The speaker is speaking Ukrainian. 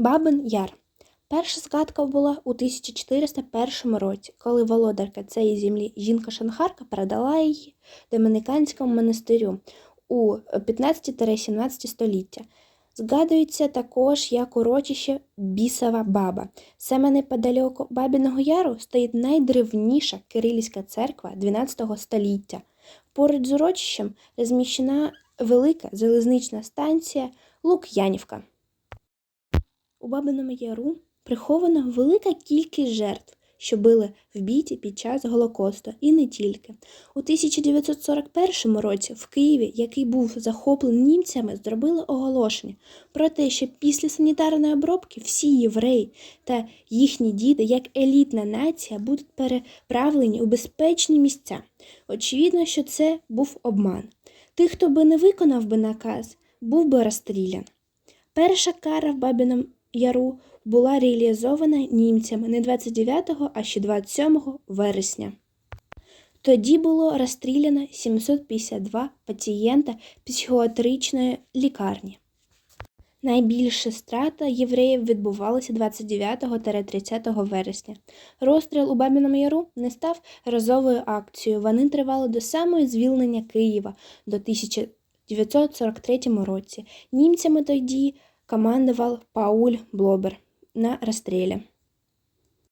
Бабин Яр. Перша згадка була у 1401 році, коли володарка цієї землі жінка-шанхарка передала її домініканському монастирю у 15-17 століття. Згадується також як урочище Бісова баба. Саме неподалеку Бабіного Яру стоїть найдревніша кирилівська церква 12 століття. Поруч з урочищем розміщена велика залізнична станція Лук'янівка. У Бабиному Яру прихована велика кількість жертв, що були вбиті під час Голокосту, і не тільки. У 1941 році в Києві, який був захоплений німцями, зробили оголошення про те, що після санітарної обробки всі євреї та їхні діти, як елітна нація, будуть переправлені у безпечні місця. Очевидно, що це був обман. Тих, хто би не виконав би наказ, був би розстрілян. Перша кара в Бабіному Яру була реалізована німцями не 29, а ще 27 вересня. Тоді було розстріляно 752 пацієнта психіатричної лікарні. Найбільша страта євреїв відбувалася 29-30 вересня. Розстріл у Бабіному Яру не став разовою акцією. Вони тривали до самого звільнення Києва до 1943 році. Німцями тоді командував Пауль Блобер на розстрілі.